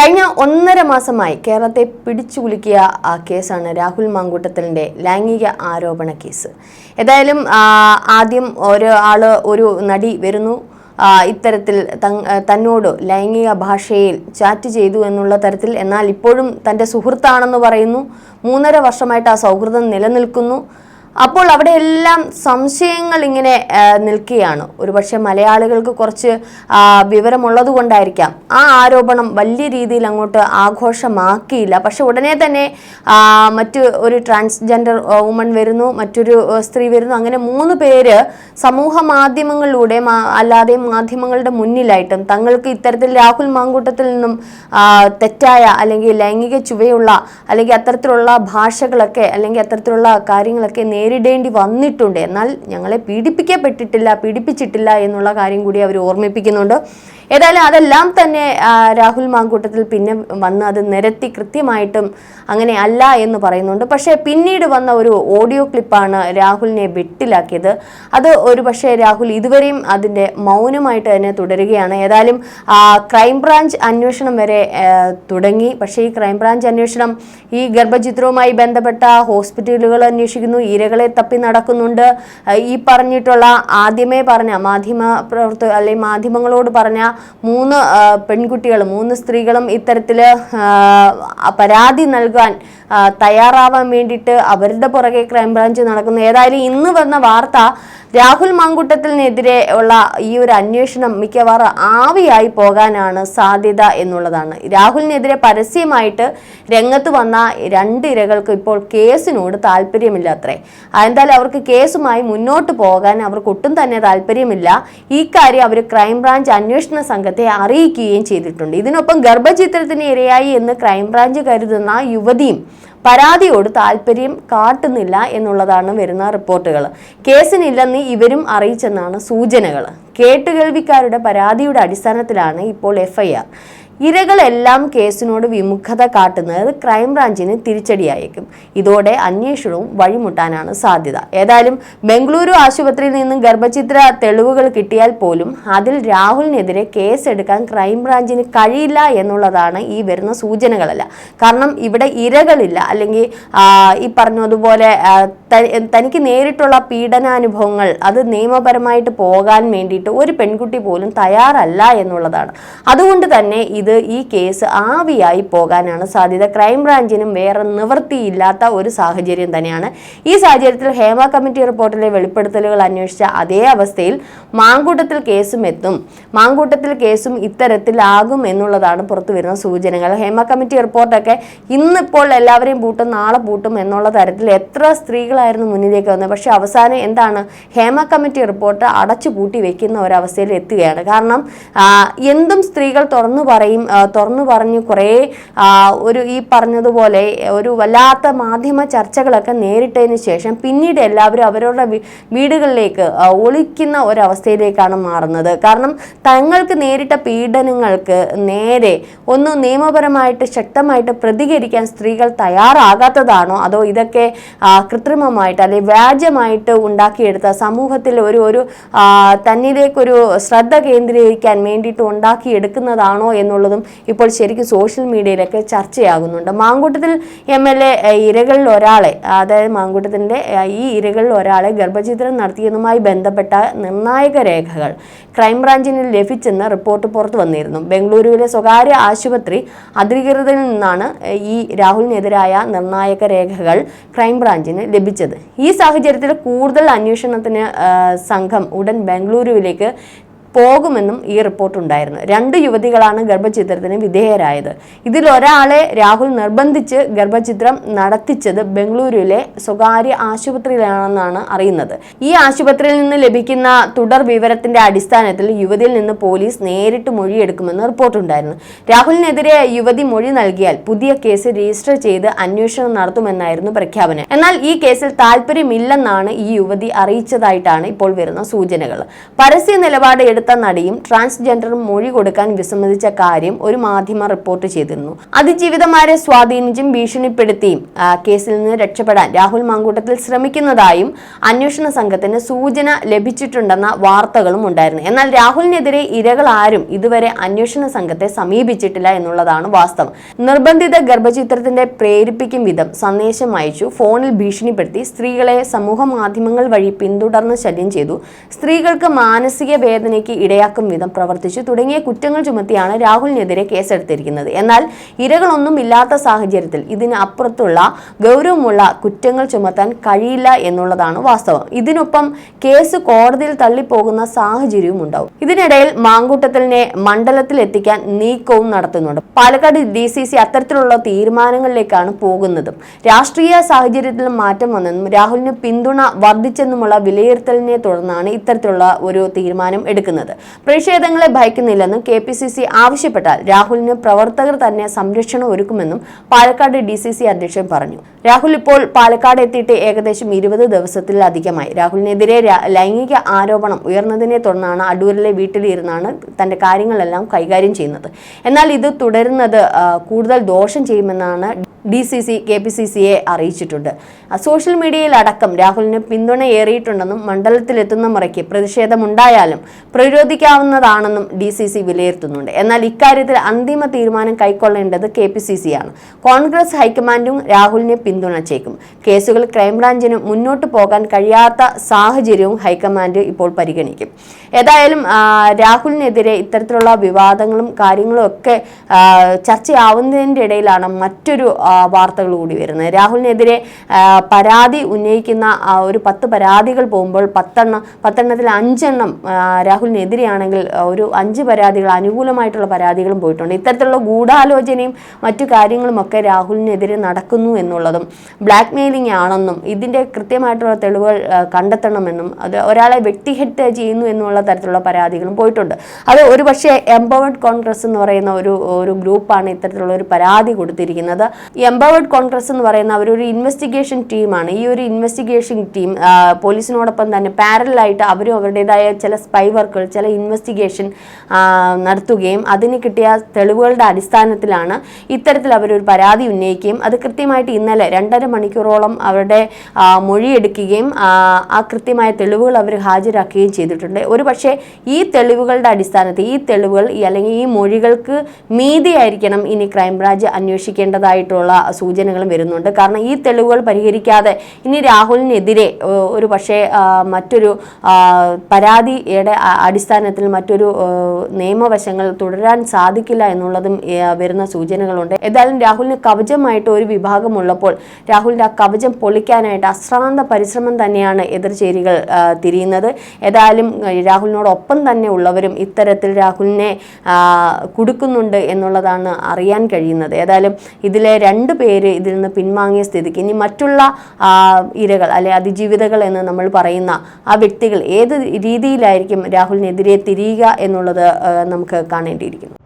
കഴിഞ്ഞ ഒന്നര മാസമായി കേരളത്തെ പിടിച്ചുകുലുക്കിയ കേസാണ് രാഹുൽ മാങ്കൂട്ടത്തലിന്റെ ലൈംഗിക ആരോപണ കേസ്. ഏതായാലും ആദ്യം ആദ്യം ആൾ ഒരു നടി വരുന്നു. ഇത്തരത്തിൽ തന്നോട് ലൈംഗിക ഭാഷയിൽ ചാറ്റ് ചെയ്തു എന്നുള്ള തരത്തിൽ. എന്നാൽ ഇപ്പോഴും തന്റെ സുഹൃത്താണെന്ന് പറയുന്നു. മൂന്നര വർഷമായിട്ട് ആ സൗഹൃദം നിലനിൽക്കുന്നു. അപ്പോൾ അവിടെ എല്ലാം സംശയങ്ങൾ ഇങ്ങനെ നിൽക്കുകയാണ്. ഒരുപക്ഷെ മലയാളികൾക്ക് കുറച്ച് വിവരമുള്ളത് കൊണ്ടായിരിക്കാം. ആ ആരോപണം വലിയ രീതിയിൽ അങ്ങോട്ട് ആഘോഷമാക്കിയില്ല. പക്ഷെ ഉടനെ തന്നെ മറ്റ് ഒരു ട്രാൻസ്ജെൻഡർ വുമൺ വരുന്നു മറ്റൊരു സ്ത്രീ വരുന്നു. അങ്ങനെ മൂന്ന് പേര് സമൂഹ മാധ്യമങ്ങളിലൂടെ അല്ലാതെ മാധ്യമങ്ങളുടെ മുന്നിലായിട്ടും തങ്ങൾക്ക് ഇത്തരത്തിൽ രാഹുൽ മാങ്കൂട്ടത്തിൽ നിന്നും തെറ്റായ അല്ലെങ്കിൽ ലൈംഗിക ചുവയുള്ള അല്ലെങ്കിൽ അത്തരത്തിലുള്ള ഭാഷകളൊക്കെ അല്ലെങ്കിൽ അത്തരത്തിലുള്ള കാര്യങ്ങളൊക്കെ നേരിടേണ്ടി വന്നിട്ടുണ്ട്. എന്നാൽ ഞങ്ങളെ പീഡിപ്പിക്കപ്പെട്ടിട്ടില്ല പീഡിപ്പിച്ചിട്ടില്ല എന്നുള്ള കാര്യം കൂടി അവർ ഓർമ്മിപ്പിക്കുന്നുണ്ട്. ഏതായാലും അതെല്ലാം തന്നെ രാഹുൽ മാങ്കൂട്ടത്തിൽ പിന്നെ വന്ന് അത് നിരത്തി കൃത്യമായിട്ടും അങ്ങനെ അല്ല എന്ന് പറയുന്നുണ്ട്. പക്ഷേ പിന്നീട് വന്ന ഒരു ഓഡിയോ ക്ലിപ്പാണ് രാഹുലിനെ വെട്ടിലാക്കിയത്. അത് ഒരു പക്ഷേ രാഹുൽ ഇതുവരെയും അതിന്റെ മൗനമായിട്ട് തന്നെ തുടരുകയാണ്. ഏതായാലും ക്രൈംബ്രാഞ്ച് അന്വേഷണം വരെ തുടങ്ങി. പക്ഷേ ഈ ക്രൈംബ്രാഞ്ച് അന്വേഷണം ഈ ഗർഭചിത്രവുമായി ബന്ധപ്പെട്ട ഹോസ്പിറ്റലുകൾ അന്വേഷിക്കുന്നു ഇരകളെ തപ്പി നടക്കുന്നുണ്ട്. ഈ പറഞ്ഞിട്ടുള്ള ആദ്യമേ പറഞ്ഞ മാധ്യമ പ്രവർത്തക അല്ലെങ്കിൽ മാധ്യമങ്ങളോട് പറഞ്ഞ മൂന്ന് പെൺകുട്ടികളും മൂന്ന് സ്ത്രീകളും ഇത്തരത്തിൽ പരാതി നൽകാൻ തയ്യാറാവാൻ വേണ്ടിയിട്ട് അവരുടെ പുറകെ ക്രൈംബ്രാഞ്ച് നടക്കുന്നു. ഏതായാലും ഇന്ന് വന്ന വാർത്ത രാഹുൽ മാങ്കുട്ടത്തിനെതിരെ ഉള്ള ഈ ഒരു അന്വേഷണം മിക്കവാറും ആവിയായി പോകാനാണ് സാധ്യത എന്നുള്ളതാണ്. രാഹുലിനെതിരെ പരസ്യമായിട്ട് രംഗത്ത് വന്ന രണ്ട് ഇരകൾക്ക് ഇപ്പോൾ കേസിനോട് താല്പര്യമില്ലാത്രേ. എന്തായാലും അവർക്ക് കേസുമായി മുന്നോട്ട് പോകാൻ അവർക്ക് ഒട്ടും തന്നെ താല്പര്യമില്ല. ഈ കാര്യം അവർ ക്രൈംബ്രാഞ്ച് അന്വേഷണ സംഘത്തെ അറിയിക്കുകയും ചെയ്തിട്ടുണ്ട്. ഇതിനൊപ്പം ഗർഭചിത്രത്തിന് ഇരയായി എന്ന് ക്രൈംബ്രാഞ്ച് കരുതുന്ന യുവതിയും പരാതിയോട് താല്പര്യം കാട്ടുന്നില്ല എന്നുള്ളതാണ് വരുന്ന റിപ്പോർട്ടുകൾ. കേസിനില്ലെന്ന് ഇവരും അറിയിച്ചെന്നാണ് സൂചനകൾ. കേട്ടുകേൾവിക്കാരുടെ പരാതിയുടെ അടിസ്ഥാനത്തിലാണ് ഇപ്പോൾ എഫ്ഐആർ. ഇരകളെല്ലാം കേസിനോട് വിമുഖത കാട്ടുന്നത് ക്രൈംബ്രാഞ്ചിന് തിരിച്ചടിയായേക്കും. ഇതോടെ അന്വേഷണവും വഴിമുട്ടാനാണ് സാധ്യത. ഏതായാലും ബംഗളൂരു ആശുപത്രിയിൽ നിന്നും ഗർഭചിത്ര തെളിവുകൾ കിട്ടിയാൽ പോലും അതിൽ രാഹുലിനെതിരെ കേസെടുക്കാൻ ക്രൈംബ്രാഞ്ചിന് കഴിയില്ല എന്നുള്ളതാണ് ഈ വരുന്ന സൂചനകളല്ല. കാരണം ഇവിടെ ഇരകളില്ല. അല്ലെങ്കിൽ ഈ പറഞ്ഞതുപോലെ തനിക്ക് നേരിട്ടുള്ള പീഡനാനുഭവങ്ങൾ അത് നിയമപരമായിട്ട് പോകാൻ വേണ്ടിയിട്ട് ഒരു പെൺകുട്ടി പോലും തയ്യാറല്ല എന്നുള്ളതാണ്. അതുകൊണ്ട് തന്നെ ഇത് ഈ കേസ് ആവിയായി പോകാനാണ് സാധ്യത. ക്രൈംബ്രാഞ്ചിനും വേറെ നിവൃത്തിയില്ലാത്ത ഒരു സാഹചര്യം തന്നെയാണ്. ഈ സാഹചര്യത്തിൽ ഹേമ കമ്മിറ്റി റിപ്പോർട്ടിലെ വെളിപ്പെടുത്തലുകൾ അന്വേഷിച്ച അതേ അവസ്ഥയിൽ മാങ്കൂട്ടത്തിൽ കേസും എത്തും. മാങ്കൂട്ടത്തിൽ കേസും ഇത്തരത്തിലാകും എന്നുള്ളതാണ് പുറത്തു വരുന്ന സൂചനകൾ. ഹേമ കമ്മിറ്റി റിപ്പോർട്ടൊക്കെ ഇന്നിപ്പോൾ എല്ലാവരെയും പൂട്ടും നാളെ പൂട്ടും എന്നുള്ള തരത്തിൽ എത്ര സ്ത്രീകളായിരുന്നു മുന്നിലേക്ക് വന്നത്. പക്ഷെ അവസാനം എന്താണ്? ഹേമ കമ്മിറ്റി റിപ്പോർട്ട് അടച്ചു പൂട്ടി വെക്കുന്ന ഒരവസ്ഥയിൽ എത്തുകയാണ്. കാരണം എന്തും സ്ത്രീകൾ തുറന്നു പറയും ആ, തുറന്നു പറഞ്ഞ് കുറേ ഒരു ഈ പറഞ്ഞതുപോലെ ഒരു വല്ലാത്ത മാധ്യമ ചർച്ചകളൊക്കെ നേരിട്ടതിന് ശേഷം പിന്നീട് എല്ലാവരും അവരുടെ വീടുകളിലേക്ക് ഒളിക്കുന്ന ഒരവസ്ഥയിലേക്കാണ് മാറുന്നത്. കാരണം തങ്ങൾക്ക് നേരിട്ട പീഡനങ്ങൾക്ക് നേരെ ഒന്ന് നിയമപരമായിട്ട് ശക്തമായിട്ട് പ്രതികരിക്കാൻ സ്ത്രീകൾ തയ്യാറാകാത്തതാണോ? അതോ ഇതൊക്കെ കൃത്രിമമായിട്ട് അല്ലെങ്കിൽ വ്യാജമായിട്ട് ഉണ്ടാക്കിയെടുത്ത സമൂഹത്തിൽ ഒരു ഒരു തന്നിലേക്കൊരു ശ്രദ്ധ കേന്ദ്രീകരിക്കാൻ വേണ്ടിയിട്ട് ഉണ്ടാക്കിയെടുക്കുന്നതാണോ എന്നുള്ളതും ഇപ്പോൾ ശരിക്കും സോഷ്യൽ മീഡിയയിലൊക്കെ ചർച്ചയാകുന്നുണ്ട്. മാങ്കൂട്ടത്തിൽ എം എൽ എ ഇരകളിൽ ഒരാളെ അതായത് മാങ്കൂട്ടത്തിന്റെ ഈ ഇരകളിൽ ഒരാളെ ഗർഭചിത്രം നടത്തിയതുമായി ബന്ധപ്പെട്ട നിർണായക രേഖകൾ ക്രൈംബ്രാഞ്ചിന് ലഭിച്ചെന്ന് റിപ്പോർട്ട് പുറത്തു വന്നിരുന്നു. ബംഗളൂരുവിലെ സ്വകാര്യ ആശുപത്രി അധികൃതരിൽ നിന്നാണ് ഈ രാഹുലിനെതിരായ നിർണായക രേഖകൾ ക്രൈംബ്രാഞ്ചിന് ലഭിച്ചത്. ഈ സാഹചര്യത്തിൽ കൂടുതൽ അന്വേഷണത്തിന് സംഘം ഉടൻ ബംഗളൂരുവിലേക്ക് പോകുമെന്നും ഈ റിപ്പോർട്ടുണ്ടായിരുന്നു രണ്ട് യുവതികളാണ് ഗർഭചിത്രത്തിന് വിധേയരായത്. ഇതിൽ ഒരാളെ രാഹുൽ നിർബന്ധിച്ച് ഗർഭചിത്രം നടത്തിച്ചത് ബംഗളൂരുവിലെ സ്വകാര്യ ആശുപത്രിയിലാണെന്നാണ് അറിയുന്നത്. ഈ ആശുപത്രിയിൽ നിന്ന് ലഭിക്കുന്ന തുടർ വിവരത്തിന്റെ അടിസ്ഥാനത്തിൽ യുവതിയിൽ നിന്ന് പോലീസ് നേരിട്ട് മൊഴിയെടുക്കുമെന്ന് റിപ്പോർട്ടുണ്ടായിരുന്നു രാഹുലിനെതിരെ യുവതി മൊഴി നൽകിയാൽ പുതിയ കേസ് രജിസ്റ്റർ ചെയ്ത് അന്വേഷണം നടത്തുമെന്നായിരുന്നു പ്രഖ്യാപനം. എന്നാൽ ഈ കേസിൽ താല്പര്യമില്ലെന്നാണ് ഈ യുവതി അറിയിച്ചതായിട്ടാണ് ഇപ്പോൾ വരുന്ന സൂചനകൾ. പരസ്യ നിലപാട് പങ്കെടുത്ത നടിയും ട്രാൻസ്ജെൻഡറും മൊഴി കൊടുക്കാൻ വിസമ്മതിച്ച കാര്യം ഒരു മാധ്യമ റിപ്പോർട്ട് ചെയ്തിരുന്നു. അതിജീവിതമാരെ സ്വാധീനിച്ചും ഭീഷണിപ്പെടുത്തിയും കേസിൽ നിന്ന് രക്ഷപ്പെടാൻ രാഹുൽ മാങ്കൂട്ടത്തിൽ ശ്രമിക്കുന്നതായും അന്വേഷണ സംഘത്തിന് സൂചന ലഭിച്ചിട്ടുണ്ടെന്ന വാർത്തകളും ഉണ്ടായിരുന്നു. എന്നാൽ രാഹുലിനെതിരെ ഇരകൾ ആരും ഇതുവരെ അന്വേഷണ സംഘത്തെ സമീപിച്ചിട്ടില്ല എന്നുള്ളതാണ് വാസ്തവം. നിർബന്ധിത ഗർഭചിത്രത്തിന്റെ പ്രേരിപ്പിക്കും വിധം സന്ദേശം അയച്ചു ഫോണിൽ ഭീഷണിപ്പെടുത്തി സ്ത്രീകളെ സമൂഹ മാധ്യമങ്ങൾ വഴി പിന്തുടർന്ന് ശല്യം ചെയ്തു. സ്ത്രീകൾക്ക് മാനസിക വേദനയ്ക്ക് ഇടയാക്കും വിധം പ്രവർത്തിച്ചു. തുടങ്ങിയ കുറ്റങ്ങൾ ചുമത്തിയാണ് രാഹുലിനെതിരെ കേസെടുത്തിരിക്കുന്നത്. എന്നാൽ ഇരകളൊന്നും ഇല്ലാത്ത സാഹചര്യത്തിൽ ഇതിന് അപ്പുറത്തുള്ള ഗൗരവമുള്ള കുറ്റങ്ങൾ ചുമത്താൻ കഴിയില്ല എന്നുള്ളതാണ് വാസ്തവം. ഇതിനൊപ്പം കേസ് കോടതിയിൽ തള്ളിപ്പോകുന്ന സാഹചര്യവും ഉണ്ടാവും. ഇതിനിടയിൽ മാങ്കൂട്ടത്തിലിനെ മണ്ഡലത്തിൽ എത്തിക്കാൻ നീക്കവും നടത്തുന്നുണ്ട്. പാലക്കാട് ഡി സി സി അത്തരത്തിലുള്ള തീരുമാനങ്ങളിലേക്കാണ് പോകുന്നതും. രാഷ്ട്രീയ സാഹചര്യത്തിൽ മാറ്റം വന്നെന്നും രാഹുലിന് പിന്തുണ വർദ്ധിച്ചെന്നുമുള്ള വിലയിരുത്തലിനെ തുടർന്നാണ് ഇത്തരത്തിലുള്ള ഒരു തീരുമാനം എടുക്കുന്നത്. പ്രതിഷേധങ്ങളെ ഭയക്കുന്നില്ലെന്നും കെ പി സി സി ആവശ്യപ്പെട്ടാൽ രാഹുലിന് പ്രവർത്തകർ തന്നെ സംരക്ഷണം ഒരുക്കുമെന്നും പാലക്കാട് ഡി സി സി അധ്യക്ഷൻ പറഞ്ഞു. രാഹുൽ ഇപ്പോൾ പാലക്കാട് എത്തിയിട്ട് ഏകദേശം ഇരുപത് ദിവസത്തിലധികമായി. രാഹുലിനെതിരെ ലൈംഗിക ആരോപണം ഉയർന്നതിനെ തുടർന്നാണ് അടൂരിലെ വീട്ടിലിരുന്നാണ് തന്റെ കാര്യങ്ങളെല്ലാം കൈകാര്യം ചെയ്യുന്നത്. എന്നാൽ ഇത് തുടരുന്നത് കൂടുതൽ ദോഷം ചെയ്യുമെന്നാണ് D C C K P C സിയെ അറിയിച്ചിട്ടുണ്ട്. സോഷ്യൽ മീഡിയയിലടക്കം രാഹുലിന് പിന്തുണ ഏറിയിട്ടുണ്ടെന്നും മണ്ഡലത്തിലെത്തുന്ന മുറയ്ക്ക് പ്രതിഷേധമുണ്ടായാലും പ്രതിരോധിക്കാവുന്നതാണെന്നും ഡി സി സി വിലയിരുത്തുന്നുണ്ട്. എന്നാൽ ഇക്കാര്യത്തിൽ അന്തിമ തീരുമാനം കൈക്കൊള്ളേണ്ടത് കെ പി സി സി ആണ് കോൺഗ്രസ് ഹൈക്കമാൻഡും രാഹുലിനെ പിന്തുണച്ചേക്കും. കേസുകൾ ക്രൈംബ്രാഞ്ചിന് മുന്നോട്ട് പോകാൻ കഴിയാത്ത സാഹചര്യവും ഹൈക്കമാൻഡ് ഇപ്പോൾ പരിഗണിക്കും. ഏതായാലും രാഹുലിനെതിരെ ഇത്തരത്തിലുള്ള വിവാദങ്ങളും കാര്യങ്ങളും ഒക്കെ ചർച്ചയാവുന്നതിന്റെ ഇടയിലാണ് മറ്റൊരു വാർത്തകൾ കൂടി വരുന്നത്. രാഹുലിനെതിരെ പരാതി ഉന്നയിക്കുന്ന ഒരു പത്ത് പരാതികൾ പോകുമ്പോൾ പത്തെണ്ണം പത്തെണ്ണത്തിൽ അഞ്ചെണ്ണം രാഹുലിനെതിരെയാണെങ്കിൽ ഒരു അഞ്ച് പരാതികൾ അനുകൂലമായിട്ടുള്ള പരാതികളും പോയിട്ടുണ്ട്. ഇത്തരത്തിലുള്ള ഗൂഢാലോചനയും മറ്റു കാര്യങ്ങളുമൊക്കെ രാഹുലിനെതിരെ നടക്കുന്നു എന്നുള്ളതും ബ്ലാക്ക് മെയിലിംഗ് ആണെന്നും ഇതിന്റെ കൃത്യമായിട്ടുള്ള തെളിവുകൾ കണ്ടെത്തണമെന്നും അത് ഒരാളെ വ്യക്തിഹത്യ ചെയ്യുന്നു എന്നുള്ള തരത്തിലുള്ള പരാതികളും പോയിട്ടുണ്ട്. അത് ഒരു പക്ഷേ എംപവേർഡ് കോൺഗ്രസ് എന്ന് പറയുന്ന ഒരു ഒരു ഗ്രൂപ്പാണ് ഇത്തരത്തിലുള്ള ഒരു പരാതി കൊടുത്തിരിക്കുന്നത്. എംപവേർഡ് കോൺഗ്രസ് എന്ന് പറയുന്ന അവർ ഒരു ഇൻവെസ്റ്റിഗേഷൻ ടീമാണ് ഈ ഒരു ഇൻവെസ്റ്റിഗേഷൻ ടീം പോലീസിനോടൊപ്പം തന്നെ പാരലായിട്ട് അവരും അവരുടേതായ ചില സ്പൈ വർക്കുകൾ ചില ഇൻവെസ്റ്റിഗേഷൻ നടത്തുകയും അതിന് കിട്ടിയ തെളിവുകളുടെ അടിസ്ഥാനത്തിലാണ് ഇത്തരത്തിൽ അവരൊരു പരാതി ഉന്നയിക്കുകയും അത് കൃത്യമായിട്ട് ഇന്നലെ രണ്ടര മണിക്കൂറോളം അവരുടെ മൊഴിയെടുക്കുകയും ആ, കൃത്യമായ തെളിവുകൾ അവർ ഹാജരാക്കുകയും ചെയ്തിട്ടുണ്ട്. ഒരു പക്ഷേ ഈ തെളിവുകളുടെ അടിസ്ഥാനത്തിൽ ഈ തെളിവുകൾ അല്ലെങ്കിൽ ഈ മൊഴികൾക്ക് മീതിയായിരിക്കണം ഇനി ക്രൈംബ്രാഞ്ച് അന്വേഷിക്കേണ്ടതായിട്ടുള്ള സൂചനകളും വരുന്നുണ്ട്. കാരണം ഈ തെളിവുകൾ പരിഹരിക്കാതെ ഇനി രാഹുലിനെതിരെ ഒരു പക്ഷേ മറ്റൊരു പരാതിയുടെ അടിസ്ഥാനത്തിൽ മറ്റൊരു നിയമവശങ്ങൾ തുടരാൻ സാധിക്കില്ല എന്നുള്ളതും വരുന്ന സൂചനകളുണ്ട്. ഏതായാലും രാഹുലിന് കവചമായിട്ട് ഒരു വിഭാഗമുള്ളപ്പോൾ രാഹുലിന്റെ ആ കവചം പൊളിക്കാനായിട്ട് അശ്രാന്ത പരിശ്രമം തന്നെയാണ് എതിർചേരികൾ തിരിയുന്നത്. ഏതായാലും രാഹുലിനോടൊപ്പം തന്നെ ഉള്ളവരും ഇത്തരത്തിൽ രാഹുലിനെ കൊടുക്കുന്നുണ്ട് എന്നുള്ളതാണ് അറിയാൻ കഴിയുന്നത്. ഏതായാലും ഇതിലെ രണ്ട് പേര് ഇതിൽ നിന്ന് പിൻവാങ്ങിയ സ്ഥിതിക്ക് ഇനി മറ്റുള്ള ഇരകൾ അല്ലെ അതിജീവിതകൾ എന്ന് നമ്മൾ പറയുന്ന ആ വ്യക്തികൾ ഏത് രീതിയിലായിരിക്കും രാഹുലിനെതിരെ തിരിയുക എന്നുള്ളത് നമുക്ക് കാണേണ്ടിയിരിക്കുന്നു.